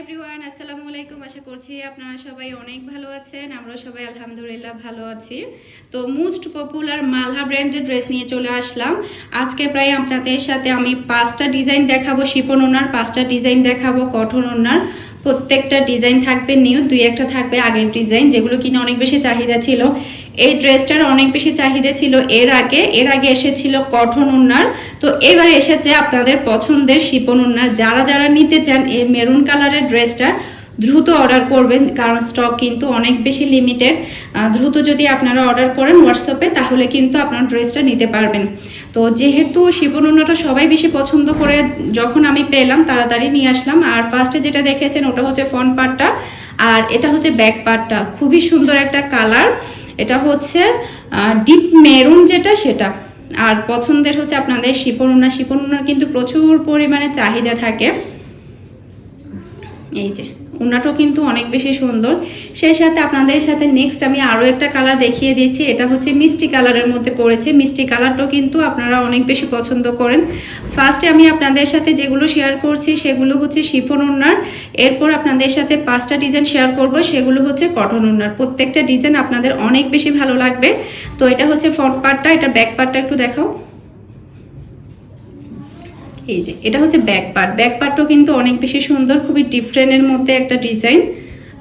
Everyone আসসালামু আলাইকুম। আশা করছি আপনারা সবাই অনেক ভালো আছেন আমরা সবাই আলহামদুলিল্লাহ ভালো আছি। তো মোস্ট পপুলার মালহা ব্র্যান্ডের ড্রেস নিয়ে চলে আসলাম। আজকে প্রায় আপনাদের সাথে আমি পাঁচটা ডিজাইন দেখাবো, শিপন ওনার পাঁচটা ডিজাইন দেখাবো কঠন ওনার। প্রত্যেকটা ডিজাইন থাকবে নিউ দুই একটা থাকবে আগের ডিজাইন যেগুলো কিনে অনেক বেশি চাহিদা ছিল। এই ড্রেসটার অনেক বেশি চাহিদা ছিল এর আগে। এর আগে এসেছিল কঠন উন্নার। তো এবারে এসেছে আপনাদের পছন্দের শিপন উন্নার। যারা যারা নিতে চান এই মেরুন কালারের ড্রেসটা, দ্রুত অর্ডার করবেন, কারণ স্টক কিন্তু অনেক বেশি লিমিটেড। দ্রুত যদি আপনারা অর্ডার করেন হোয়াটসঅ্যাপে তাহলে কিন্তু আপনার ড্রেসটা নিতে পারবেন। তো যেহেতু শিপন উন্নাটা সবাই বেশি পছন্দ করে, যখন আমি পেলাম, তাড়াতাড়ি নিয়ে আসলাম। আর ফার্স্টে যেটা দেখেছেন, ওটা হচ্ছে ফ্রন্ট পার্টটা আর এটা হচ্ছে ব্যাক পার্টটা খুবই সুন্দর একটা কালার। এটা হচ্ছে ডিপ মেরুন যেটা, সেটা। আর পছন্দের হচ্ছে আপনাদের শিপনুনা শিপনুনার কিন্তু প্রচুর পরিমাণে চাহিদা থাকে। এই যে। উনাটাও কিন্তু অনেক বেশি সুন্দর। সেই সাথে আপনাদের সাথে নেক্সট আমি আরও একটা কালার দেখিয়ে দিচ্ছি, এটা হচ্ছে মিষ্টি কালারের মধ্যে পড়েছে। মিষ্টি কালারটাও কিন্তু আপনারা অনেক বেশি পছন্দ করেন। ফার্স্টে আমি আপনাদের সাথে যেগুলো শেয়ার করছি, সেগুলো হচ্ছে শিফন উন্নার। এরপর আপনাদের সাথে পাঁচটা ডিজাইন শেয়ার করব, সেগুলো হচ্ছে কটন উন্নার। প্রত্যেকটা ডিজাইন আপনাদের অনেক বেশি ভালো লাগবে। তো এটা হচ্ছে ফ্রন্ট পার্টটা এটা ব্যাক পার্টটা একটু দেখাও। এই যে, এটা হচ্ছে ব্যাক পার্ট ব্যাক পার্টও কিন্তু অনেক বেশি সুন্দর, খুবই ডিফারেন্টের মধ্যে একটা ডিজাইন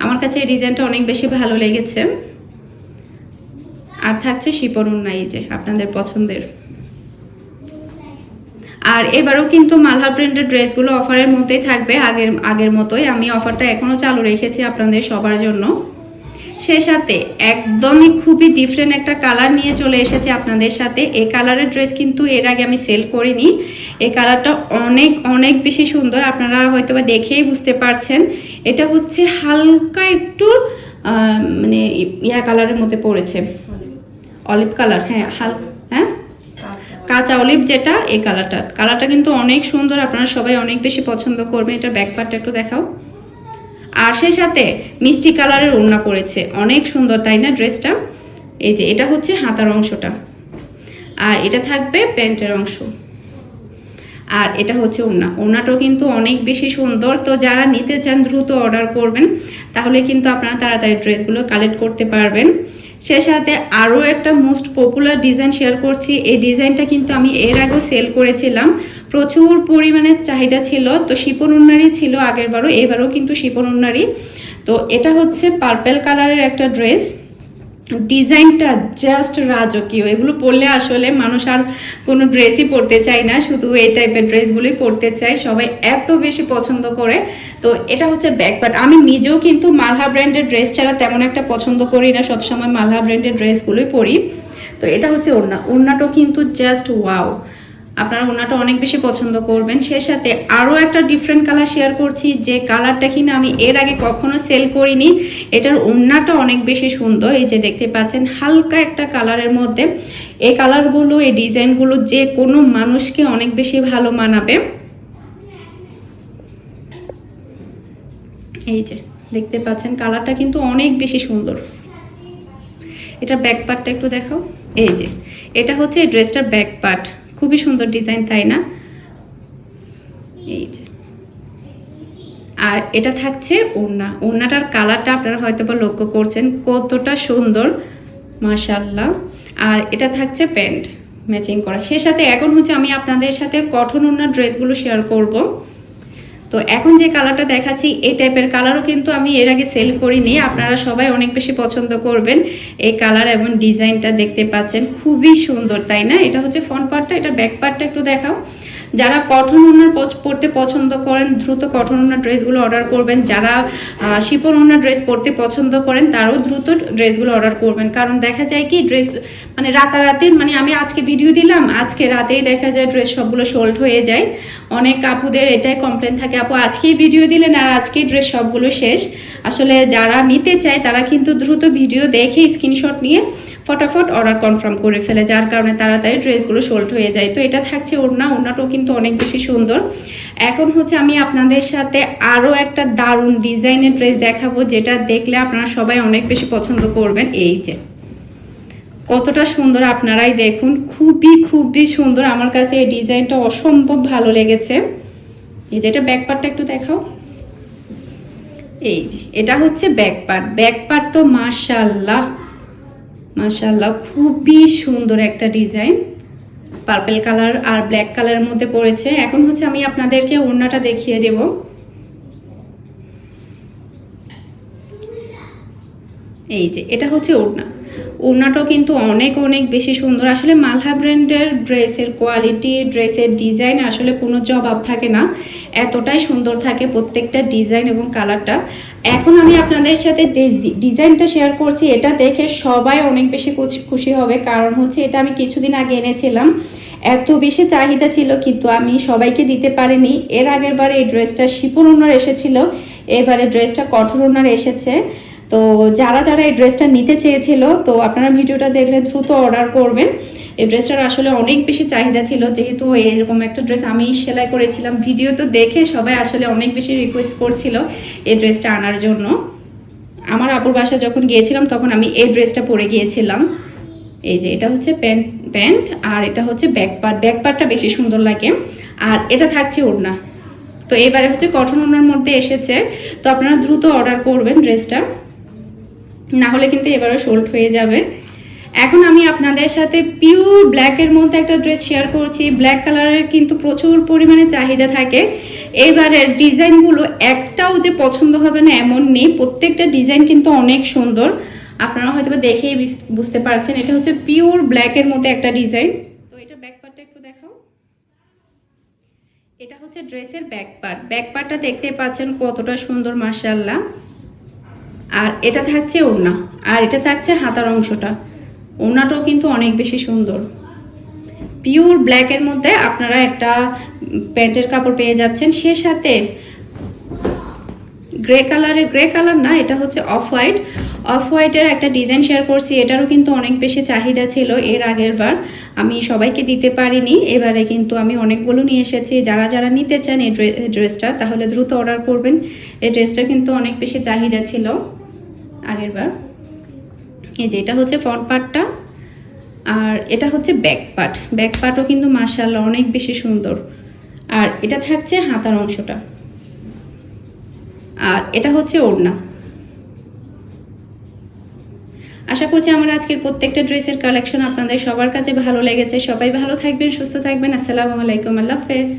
আমার কাছে এই ডিজাইনটা অনেক বেশি ভালো লেগেছে। আর থাকছে শিপন উন্না, এই যে, আপনাদের পছন্দের। আর এবারও কিন্তু মালহা প্রিন্টের ড্রেসগুলো অফারের মধ্যেই থাকবে, আগের আগের মতোই। আমি অফারটা এখনও চালু রেখেছি আপনাদের সবার জন্য। সে সাথে একদমই খুবই ডিফারেন্ট একটা কালার নিয়ে চলে এসেছে আপনাদের সাথে। এই কালারের ড্রেস কিন্তু এর আগে আমি সেল করিনি। এই কালারটা অনেক অনেক বেশি সুন্দর। আপনারা হয়তো বা দেখেই বুঝতে পারছেন। এটা হচ্ছে হালকা একটু মানে ইয়া কালারের মধ্যে পড়েছে। অলিভ কালার হ্যাঁ হাল হ্যাঁ? কাঁচা অলিভ যেটা এই কালারটা কালারটা কিন্তু অনেক সুন্দর। আপনারা সবাই অনেক বেশি পছন্দ করবেন। এটা ব্যাক পার্টটা একটু দেখাও। আর সেই সাথে মিষ্টি কালারের ওড়না পরেছে অনেক সুন্দর, তাই না ড্রেসটা? এই যে, এটা হচ্ছে হাতার অংশটা। আর এটা থাকবে প্যান্টের অংশ। আর এটা হচ্ছে ওড়না ওড়নাটাও কিন্তু অনেক বেশি সুন্দর। তো যারা নিতে চান, দ্রুত অর্ডার করবেন, তাহলে কিন্তু আপনারা তাড়াতাড়ি ড্রেসগুলো কালেক্ট করতে পারবেন। সে সাথে আরও একটা মোস্ট পপুলার ডিজাইন শেয়ার করছি। এই ডিজাইনটা কিন্তু আমি এর আগেও সেল করেছিলাম। প্রচুর পরিমাণে চাহিদা ছিল। তো শিপন উন্নারি ছিল আগেরবারও, এবারও কিন্তু শিপন উন্নারি তো এটা হচ্ছে পার্পেল কালারের একটা ড্রেস ডিজাইনটা জাস্ট রাজকীয়। এগুলো পরলে আসলে মানুষ আর কোনো ড্রেসই পরতে চায় না, শুধু এই টাইপের ড্রেসগুলোই পরতে চায়। সবাই এত বেশি পছন্দ করে। তো এটা হচ্ছে ব্যাক বাট আমি নিজেও কিন্তু মালহা ব্র্যান্ডের ড্রেস ছাড়া তেমন একটা পছন্দ করি না। সবসময় মালহা ব্র্যান্ডের ড্রেসগুলোই পরি। তো এটা হচ্ছে ওড়না। ওড়নাটাও কিন্তু জাস্ট ওয়াও আপনারা ওনাটা অনেক বেশি পছন্দ করবেন। সে সাথে আরও একটা ডিফারেন্ট কালার শেয়ার করছি, যে কালারটা কিনা আমি এর আগে কখনো সেল করিনি। এটার ওড়নাটা অনেক বেশি সুন্দর। এই যে দেখতে পাচ্ছেন, হালকা একটা কালারের মধ্যে এই কালারগুলো এই ডিজাইনগুলো যে কোনো মানুষকে অনেক বেশি ভালো মানাবে। এই যে দেখতে পাচ্ছেন কালারটা কিন্তু অনেক বেশি সুন্দর। এটা ব্যাক পার্টটা একটু দেখাও। এই যে, এটা হচ্ছে ড্রেসটার ব্যাক পার্ট খুবই সুন্দর ডিজাইন, তাই না? এই যে। আর এটা থাকছে ওড়না। ওড়নাটার কালারটা আপনারা হয়তো বা লক্ষ্য করছেন, কতটা সুন্দর মাশাল্লাহ আর এটা থাকছে প্যান্ট, ম্যাচিং করা। সে সাথে এখন হচ্ছে আমি আপনাদের সাথে কঠন ওড়নার ড্রেসগুলো শেয়ার করব। তো এখন যে কালারটা দেখাচ্ছি, এই টাইপের কালারও কিন্তু আমি এর আগে সেল করিনি। আপনারা সবাই অনেক বেশি পছন্দ করবেন। এই কালার এবং ডিজাইনটা দেখতে পাচ্ছেন। খুবই সুন্দর, তাই না? এটা হচ্ছে ফ্রন্ট পার্টটা এটা ব্যাক পার্টটা একটু দেখাও। যারা কটন ওনার পড়তে পছন্দ করেন, দ্রুত কটন ওনার ড্রেসগুলো অর্ডার করবেন। যারা শিপন ওনার ড্রেস পরতে পছন্দ করেন, তারাও দ্রুত ড্রেসগুলো অর্ডার করবেন। কারণ দেখা যায় কি, ড্রেস মানে রাতারাতি মানে আমি আজকে ভিডিও দিলাম, আজকে রাতেই দেখা যায় ড্রেস সবগুলো সোল্ড হয়ে যায়। অনেক আপুদের এটাই কমপ্লেন থাকে, আপু, আজকেই ভিডিও দিলেন আর আজকেই ড্রেস সবগুলো শেষ। আসলে যারা নিতে চায়, তারা কিন্তু দ্রুত ভিডিও দেখে স্ক্রিনশট নিয়ে ফটাফট অর্ডার কনফার্ম করে ফেলে, যার কারণে তাড়াতাড়ি ড্রেসগুলো সোল্ড হয়ে যায়। তো এটা থাকছে ওড়না, ওড়নাটাও কিন্তু অনেক বেশি সুন্দর। এখন হচ্ছে আমি আপনাদের সাথে আরও একটা দারুণ ডিজাইনের ড্রেস দেখাবো, যেটা দেখলে আপনারা সবাই অনেক বেশি পছন্দ করবেন। এই যে, কতটা সুন্দর আপনারাই দেখুন। খুবই খুবই সুন্দর। আমার কাছে এই ডিজাইনটা অসম্ভব ভালো লেগেছে। এই যে, এটা ব্যাক পার্টটা একটু দেখাও। এই যে, এটা হচ্ছে ব্যাক পার্ট ব্যাক পার্ট তো মাশাল্লাহ। মাশাল্লাহ খুবই সুন্দর একটা ডিজাইন। পার্পেল কালার আর ব্ল্যাক কালারের মধ্যে পড়েছে। এখন হচ্ছে আমি আপনাদেরকে ওড়নাটা দেখিয়ে দেব। এই যে, এটা হচ্ছে ওড়না ওড়নাটাও কিন্তু অনেক অনেক বেশি সুন্দর। আসলে মালহা ব্র্যান্ডের ড্রেসের কোয়ালিটি, ড্রেসের ডিজাইন আসলে কোনো জবাব থাকে না। এতটাই সুন্দর থাকে প্রত্যেকটা ডিজাইন এবং কালারটা। এখন আমি আপনাদের সাথে ডিজাইনটা শেয়ার করছি। এটা দেখে সবাই অনেক বেশি খুশি- হবে। কারণ হচ্ছে এটা আমি কিছুদিন আগে এনেছিলাম। এত বেশি চাহিদা ছিল, কিন্তু আমি সবাইকে দিতে পারিনি। এর আগের বার এই ড্রেসটা শিপন ওনার এসেছিল। এবারে ড্রেসটা কঠোর ওনার এসেছে। তো যারা যারা এই ড্রেসটা নিতে চেয়েছিল, তো আপনারা ভিডিওটা দেখলে দ্রুত অর্ডার করবেন। এই ড্রেসটার আসলে অনেক বেশি চাহিদা ছিল, যেহেতু এরকম একটা ড্রেস আমি সেলাই করেছিলাম। ভিডিও তো দেখে সবাই আসলে অনেক বেশি রিকোয়েস্ট করছিল এই ড্রেসটা আনার জন্য। আমার আপুর বাসা যখন গিয়েছিলাম, তখন আমি এই ড্রেসটা পরে গিয়েছিলাম। এই যে এটা হচ্ছে প্যান্ট প্যান্ট আর এটা হচ্ছে ব্যাক পার্ট ব্যাক পার্টটা বেশি সুন্দর লাগে। আর এটা থাকছে ওড়না। তো এবারে হচ্ছে কটন ওড়নার মধ্যে এসেছে। তো আপনারা দ্রুত অর্ডার করবেন ড্রেসটা না হলে কিন্তু এবারও সোল্ড হয়ে যাবে। এখন আমি আপনাদের সাথে পিওর ব্ল্যাকের মধ্যে একটা ড্রেস শেয়ার করছি। ব্ল্যাক কালারের কিন্তু প্রচুর পরিমাণে চাহিদা থাকে। এবারের ডিজাইনগুলো একটাও যে পছন্দ হবে না এমন নেই। প্রত্যেকটা ডিজাইন কিন্তু অনেক সুন্দর। আপনারা হয়তো দেখেই বুঝতে পারছেন। এটা হচ্ছে পিওর ব্ল্যাকের মধ্যে একটা ডিজাইন তো এটা ব্যাক পার্টটা একটু দেখাও। এটা হচ্ছে ড্রেসের ব্যাক পার্ট ব্যাক পার্টটা দেখতে পাচ্ছেন কতটা সুন্দর মার্শাল্লাহ আর এটা থাকছে ওড়না, আর এটা থাকছে হাতার অংশটা। ওড়নাটাও কিন্তু অনেক বেশি সুন্দর। পিওর ব্ল্যাকের মধ্যে আপনারা একটা প্যান্টের কাপড় পেয়ে যাচ্ছেন। সে সাথে গ্রে কালারে গ্রে কালার না, এটা হচ্ছে অফ হোয়াইট অফ হোয়াইটের একটা ডিজাইন শেয়ার করছি, এটারও কিন্তু অনেক বেশি চাহিদা ছিল এর আগের বার। আমি সবাইকে দিতে পারিনি, এবারে কিন্তু আমি অনেকগুলো নিয়ে এসেছি। যারা যারা নিতে চান এই ড্রেসটা তাহলে দ্রুত অর্ডার করবেন। এই ড্রেসটা কিন্তু অনেক বেশি চাহিদা ছিল। আগের বার এই যে এটা হচ্ছে ফ্রন্ট পার্টটা আর এটা হচ্ছে ব্যাক পার্ট ব্যাক পার্টও কিন্তু মাশাআল্লাহ অনেক বেশি সুন্দর। আর এটা থাকছে হাতার অংশটা। আর এটা হচ্ছে ওড়না। আশা করছি আমার আজকের প্রত্যেকটা ড্রেসের কালেকশন আপনাদের সবার কাছে ভালো লেগেছে। সবাই ভালো থাকবেন, সুস্থ থাকবেন। আসসালামু আলাইকুম, আল্লাহ হাফেজ।